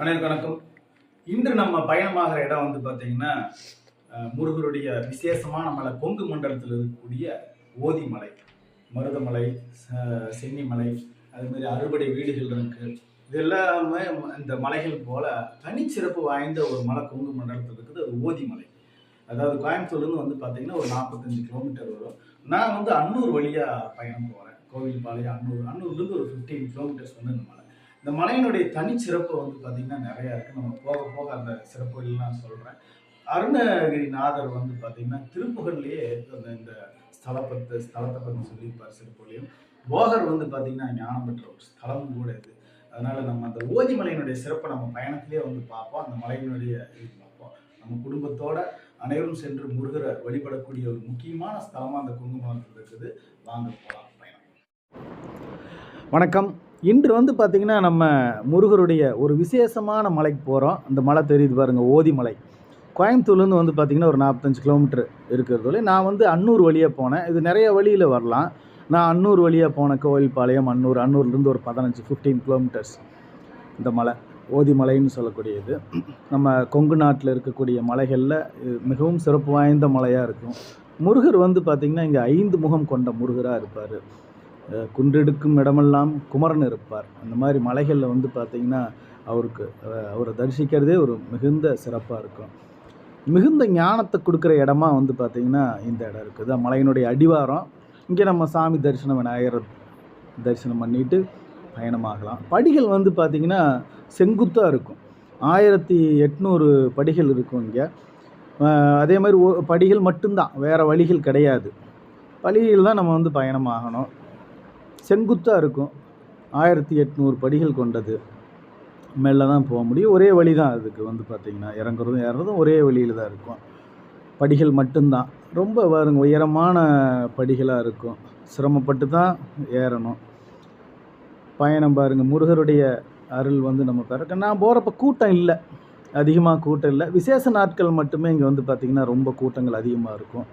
அனைவருக்கும் வணக்கம். இன்று நம்ம பயணமாகிற இடம் வந்து பார்த்தீங்கன்னா முருகருடைய விசேஷமான மலை கொங்கு மண்டலத்தில் இருக்கக்கூடிய ஓதிமலை மருதமலை சென்னிமலை அது மாதிரி அறுபடை வீடுகள் இருக்கு. இது எல்லாமே இந்த மலைகள் போல தனிச்சிறப்பு வாய்ந்த ஒரு மலை கொங்கு மண்டலத்தில் இருக்குது. அது ஓதிமலை. அதாவது கோயம்புத்தூர்லேருந்து வந்து பார்த்தீங்கன்னா ஒரு நாற்பத்தஞ்சு கிலோமீட்டர் வரும். நான் வந்து அன்னூர் வழியாக பயணம் போகிறேன் கோவில்பாளையம் அன்னூர். அன்னூர்லேருந்து ஒரு ஃபிஃப்டீன் கிலோமீட்டர்ஸ் வந்து இந்த மலை. இந்த மலையினுடைய தனிச்சிறப்பு வந்து பார்த்திங்கன்னா நிறையா இருக்குது நம்ம போக போக அந்த சிறப்புகள் நான் சொல்கிறேன் அருணகிரிநாதர் வந்து பார்த்திங்கன்னா திருப்புகள்லேயே அந்த இந்த ஸ்தலப்பத்து ஸ்தலத்தை பற்றி சொல்லியிருப்பார் சிறப்புலையும். போகர் வந்து பார்த்திங்கன்னா ஞானம் பெற்ற ஒரு ஸ்தலமும் கூட இது. அதனால் நம்ம அந்த ஓதி மலையினுடைய சிறப்பை நம்ம பயணத்திலே வந்து பார்ப்போம். அந்த மலையினுடைய இது பார்ப்போம். நம்ம குடும்பத்தோட அனைவரும் சென்று முருகரை வழிபடக்கூடிய ஒரு முக்கியமான ஸ்தலமாக அந்த குங்குமம் இருக்குது. வாங்க போகலாம் பயணம். வணக்கம். இன்று வந்து பார்த்திங்கன்னா நம்ம முருகருடைய ஒரு விசேஷமான மலைக்கு போகிறோம் அந்த மலை தெரியுது பாருங்கள் ஓதிமலை. கோயம்புத்தூர்லேருந்து வந்து பார்த்திங்கன்னா ஒரு நாற்பத்தஞ்சு கிலோமீட்டர் இருக்கிறதுல நான் வந்து அன்னூர் வழியாக போனேன். இது நிறைய வழியில் வரலாம். நான் அன்னூர் வழியாக போன கோவில்பாளையம் அன்னூர் அன்னூர்லேருந்து ஒரு பதினஞ்சு ஃபிஃப்டீன் கிலோமீட்டர்ஸ் இந்த மலை ஓதிமலைன்னு சொல்லக்கூடியது. நம்ம கொங்கு நாட்டில் இருக்கக்கூடிய மலைகளில் இது மிகவும் சிறப்பு வாய்ந்த மலையாக இருக்கும். முருகர் வந்து பார்த்திங்கன்னா இங்கே ஐந்து முகம் கொண்ட முருகராக இருப்பார். குன்றெடுக்கும் இடமெல்லாம் குமரன் இருப்பார். அந்த மாதிரி மலைகளில் வந்து பார்த்திங்கன்னா அவருக்கு அவரை தரிசிக்கிறதே ஒரு மிகுந்த சிறப்பாக இருக்கும். மிகுந்த ஞானத்தை கொடுக்குற இடமா வந்து பார்த்திங்கன்னா இந்த இடம் இருக்குது. மலையினுடைய அடிவாரம். இங்கே நம்ம சாமி தரிசனம் விநாயகர் தரிசனம் பண்ணிட்டு பயணமாகலாம். படிகள் வந்து பார்த்திங்கன்னா செங்குத்தாக இருக்கும். ஆயிரத்தி எட்நூறு படிகள் இருக்கும் இங்கே. அதே மாதிரி படிகள் மட்டும்தான். வேறு வழிகள் கிடையாது. வழியில் தான் நம்ம வந்து பயணமாகணும். செங்குத்தாக இருக்கும். ஆயிரத்தி எட்நூறு படிகள் கொண்டது. மேலே தான் போக முடியும். ஒரே வழி தான் அதுக்கு வந்து பார்த்திங்கன்னா இறங்குறதும் ஏறுறதும் ஒரே வழியில் தான் இருக்கும். படிகள் மட்டும்தான். ரொம்ப வருங்க உயரமான படிகளாக இருக்கும். சிரமப்பட்டு தான் ஏறணும். பயணம் பாருங்கள் முருகருடைய அருள் வந்து நம்ம பிறக்க நான் போகிறப்ப கூட்டம் இல்லை. அதிகமாக கூட்டம் இல்லை. விசேஷ நாட்கள் மட்டுமே இங்கே வந்து பார்த்திங்கன்னா ரொம்ப கூட்டங்கள் அதிகமாக இருக்கும்.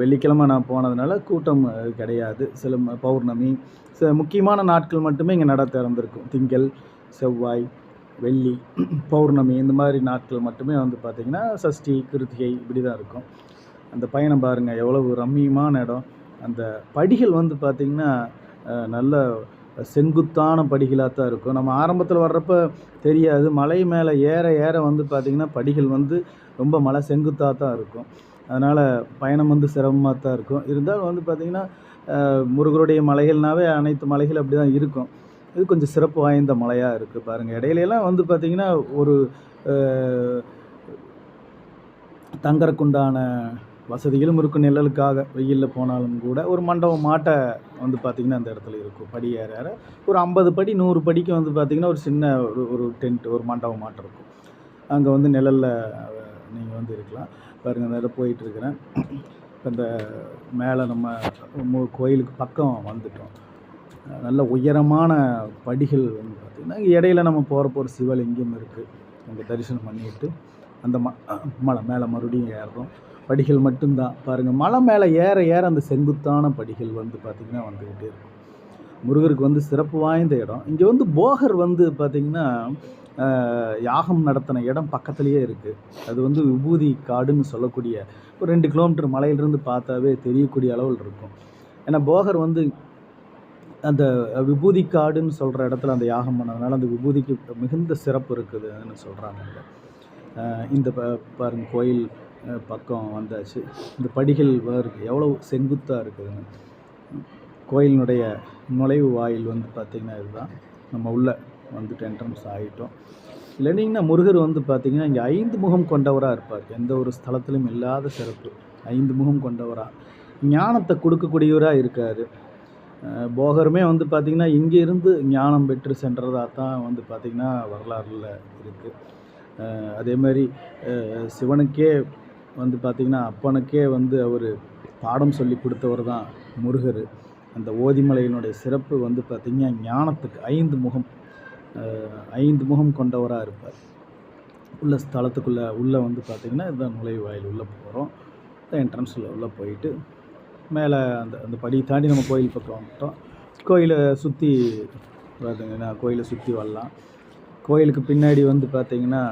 வெள்ளிக்கிழமை நான் போனதுனால கூட்டம் கிடையாது. சில பௌர்ணமி சில முக்கியமான நாட்கள் மட்டுமே இங்கே நட திறந்திருக்கும். திங்கள் செவ்வாய் வெள்ளி பௌர்ணமி இந்த மாதிரி நாட்கள் மட்டுமே வந்து பார்த்திங்கன்னா சஷ்டி கிருத்திகை இப்படி தான் இருக்கும். அந்த பயணம் பாருங்கள் எவ்வளவு ரம்மியமான இடம். அந்த படிகள் வந்து பார்த்திங்கன்னா நல்ல செங்குத்தான படிகளாக தான் இருக்கும். நம்ம ஆரம்பத்தில் வர்றப்ப தெரியாது. மலை மேலே ஏற ஏற வந்து பார்த்திங்கன்னா படிகள் வந்து ரொம்ப மலை செங்குத்தாக தான் இருக்கும். அதனால் பயணம் வந்து சிரமமாக தான் இருக்கும். இருந்தாலும் வந்து பார்த்திங்கன்னா முருகருடைய மலைகள்னாவே அனைத்து மலைகள் அப்படி தான் இருக்கும். இது கொஞ்சம் சிறப்பு வாய்ந்த மலையாக இருக்குது பாருங்கள் இடையிலலாம் வந்து பார்த்திங்கன்னா ஒரு தங்கறக்குண்டான வசதிகளும் இருக்கும் நிழலுக்காக வெயிலில் போனாலும் கூட. ஒரு மண்டபம் மாட்டை வந்து பார்த்திங்கன்னா அந்த இடத்துல இருக்கும். படி ஏற ஏற ஒரு ஐம்பது படி நூறு படிக்கு வந்து பார்த்திங்கன்னா ஒரு சின்ன ஒரு ஒரு டென்ட் ஒரு மண்டபம் மாட்டை இருக்கும். அங்கே வந்து நிழலில் நீங்கள் வந்து இருக்கலாம். பாருங்கள் அந்த இடம் போயிட்டுருக்கிறேன். இப்போ இந்த மேலே நம்ம கோயிலுக்கு பக்கம் வந்துட்டோம். நல்ல உயரமான படிகள் வந்து பார்த்திங்கன்னா இடையில நம்ம போகிறப்போ ஒரு சிவலிங்கம் இருக்குது அங்கே தரிசனம் பண்ணிட்டு அந்த ம மலை மேலே மறுபடியும் ஏறுறோம். படிகள் மட்டும்தான். பாருங்கள் மலை மேலே ஏற ஏற அந்த செங்குத்தான படிகள் வந்து பார்த்திங்கன்னா வந்துக்கிட்டே இருக்கும். முருகருக்கு வந்து சிறப்பு வாய்ந்த இடம். இங்கே வந்து போகர் வந்து பார்த்திங்கன்னா யாகம் நடத்தின இடம் பக்கத்துலேயே இருக்குது அது வந்து விபூதி காடுன்னு சொல்லக்கூடிய ஒரு ரெண்டு கிலோமீட்டர் மலையிலிருந்து பார்த்தாவே தெரியக்கூடிய அளவில் இருக்கும். ஏன்னா போகர் வந்து அந்த விபூதி காடுன்னு சொல்கிற இடத்துல அந்த யாகம் பண்ணதுனால அந்த விபூதிக்கு மிகுந்த சிறப்பு இருக்குதுன்னு சொல்கிறாங்க இந்த ப- பாருங்க கோயில் பக்கம் வந்தாச்சு. இந்த படிகள் இருக்குது எவ்வளோ செங்குத்தாக இருக்குதுன்னு. கோயிலினுடைய நுழைவு வாயில் வந்து பார்த்திங்கன்னா இதுதான். நம்ம உள்ளே வந்துட்டு என்ட்ரன்ஸ் ஆகிட்டோம் இல்லைன்னா முருகர் வந்து பார்த்திங்கன்னா இங்கே ஐந்து முகம் கொண்டவராக இருப்பார். எந்த ஒரு ஸ்தலத்திலும் இல்லாத சிறப்பு. ஐந்து முகம் கொண்டவராக ஞானத்தை கொடுக்கக்கூடியவராக இருக்கார். போகருமே வந்து பார்த்திங்கன்னா இங்கே இருந்து ஞானம் பெற்று சென்றதாக தான் வந்து பார்த்திங்கன்னா வரலாறுல இருக்குது அதே மாதிரி சிவனுக்கே வந்து பார்த்திங்கன்னா அப்பனுக்கே வந்து அவர் பாடம் சொல்லி கொடுத்தவர் தான் முருகர். அந்த ஓதிமலையினுடைய சிறப்பு வந்து பார்த்திங்கன்னா ஞானத்துக்கு ஐந்து முகம் ஐந்து முகம் கொண்டவராக இருப்பார். உள்ள ஸ்தலத்துக்குள்ளே உள்ளே வந்து பார்த்திங்கன்னா இதுதான் நுழைவாயில். உள்ளே போகிறோம் என்ட்ரன்ஸில் உள்ளே போயிட்டு மேலே அந்த அந்த படி தாண்டி நம்ம கோயில் பக்கம் வந்துட்டோம். கோயிலை சுற்றி பார்த்தீங்கன்னா கோயிலை சுற்றி வரலாம். கோயிலுக்கு பின்னாடி வந்து பார்த்திங்கன்னா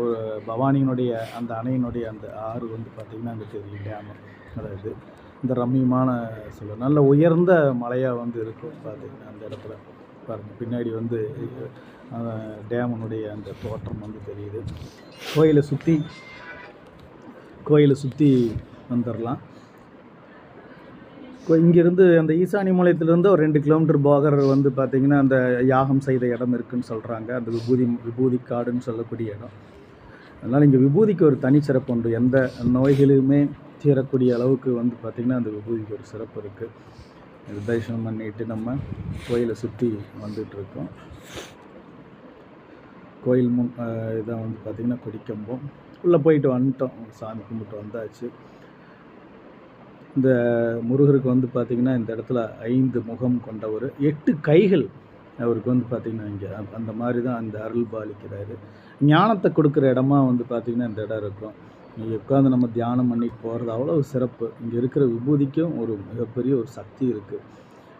ஒரு பவானியினுடைய அந்த அணையினுடைய அந்த ஆறு வந்து பார்த்திங்கன்னா அங்கே தெரியும். டேமு. அதாவது இந்த ரம்மியமான சில நல்ல உயர்ந்த மலையாக வந்து இருக்கும் பார்த்திங்கன்னா அந்த இடத்துல. பாருங்கள் பின்னாடி வந்து டேமனுடைய அந்த தோற்றம் வந்து தெரியுது. கோயிலை சுற்றி கோயிலை சுற்றி வந்துடலாம் இங்கேருந்து அந்த ஈசானி மூலயத்துலேருந்து ஒரு ரெண்டு கிலோமீட்டர் போகர் வந்து பார்த்திங்கன்னா அந்த யாகம் செய்த இடம் இருக்குன்னு சொல்கிறாங்க அந்த விபூதி விபூதி காடுன்னு சொல்லக்கூடிய இடம். அதனால் இங்கே விபூதிக்கு ஒரு தனிச்சிறப்பு உண்டு. எந்த நோய்களுமே தீரக்கூடிய அளவுக்கு வந்து பார்த்திங்கன்னா அந்த விபூதிக்கு ஒரு சிறப்பு இருக்குது நிர்தேசனம் தரிசனம் பண்ணிட்டு நம்ம கோயிலை சுற்றி வந்துட்டுருக்கோம். கோயில் முன் இதான் வந்து பார்த்திங்கன்னா கொடிக்கம்பம். உள்ளே போயிட்டு வந்துட்டோம். சாமி கும்பிட்டு வந்தாச்சு. இந்த முருகருக்கு வந்து பார்த்திங்கன்னா இந்த இடத்துல ஐந்து முகம் கொண்டவர். எட்டு கைகள் அவருக்கு வந்து பார்த்திங்கன்னா இங்கே. அந்த மாதிரி தான் அந்த அருள் பாலிக்கிறாரு ஞானத்தை கொடுக்குற இடமா வந்து பார்த்திங்கன்னா இந்த இடம் இருக்கும். இங்கே உட்காந்து நம்ம தியானம் பண்ணிட்டு போகிறது அவ்வளோ சிறப்பு. இங்கே இருக்கிற விபூதிக்கும் ஒரு மிகப்பெரிய ஒரு சக்தி இருக்குது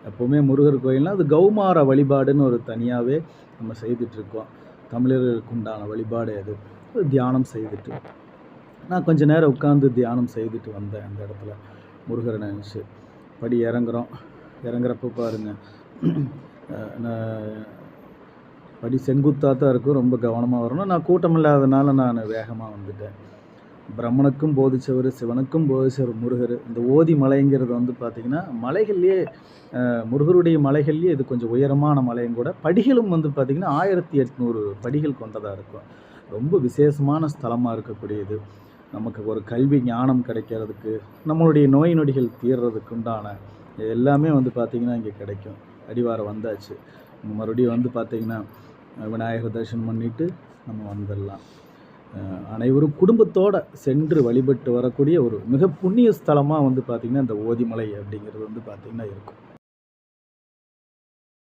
எப்போவுமே முருகர் கோயில்னால் அது கௌமார வழிபாடுன்னு ஒரு தனியாகவே நம்ம செய்துட்ருக்கோம் தமிழர்களுக்கு உண்டான வழிபாடு அது. தியானம் செய்துட்டு. நான் கொஞ்சம் நேரம் உட்காந்து தியானம் செய்துட்டு வந்தேன் அந்த இடத்துல. முருகரை நினச்சி. படி இறங்குறோம். இறங்குறப்ப பாருங்கள் நான் படி செங்குத்தாக தான் இருக்கும். ரொம்ப கவனமாக வரணும். நான் கூட்டம் இல்லாதனால நான் வேகமாக வந்துட்டேன். பிரம்மனுக்கும் போதிச்சவர் சிவனுக்கும் போதிச்சவர் முருகர். இந்த ஓதி மலைங்கிறது வந்து பார்த்திங்கன்னா மலைகள்லேயே முருகருடைய மலைகள்லேயே இது கொஞ்சம் உயரமான மலையும் கூட. படிகளும் வந்து பார்த்திங்கன்னா ஆயிரத்தி எட்நூறு படிகள் கொண்டதாக இருக்கும். ரொம்ப விசேஷமான ஸ்தலமாக இருக்கக்கூடியது. நமக்கு ஒரு கல்வி ஞானம் கிடைக்கிறதுக்கு நம்மளுடைய நோய் நொடிகள் தீர்றதுக்கு உண்டான எல்லாமே வந்து பார்த்திங்கன்னா இங்கே கிடைக்கும். அடிவாரம் வந்தாச்சு. மறுபடியும் வந்து பார்த்திங்கன்னா விநாயகர் தரிசனம் பண்ணிவிட்டு நம்ம வந்துடலாம். அனைவரும் குடும்பத்தோடு சென்று வழிபட்டு வரக்கூடிய ஒரு மிக புண்ணிய ஸ்தலமாக வந்து பார்த்திங்கன்னா இந்த ஓதிமலை அப்படிங்கிறது வந்து பார்த்திங்கன்னா இருக்கும்.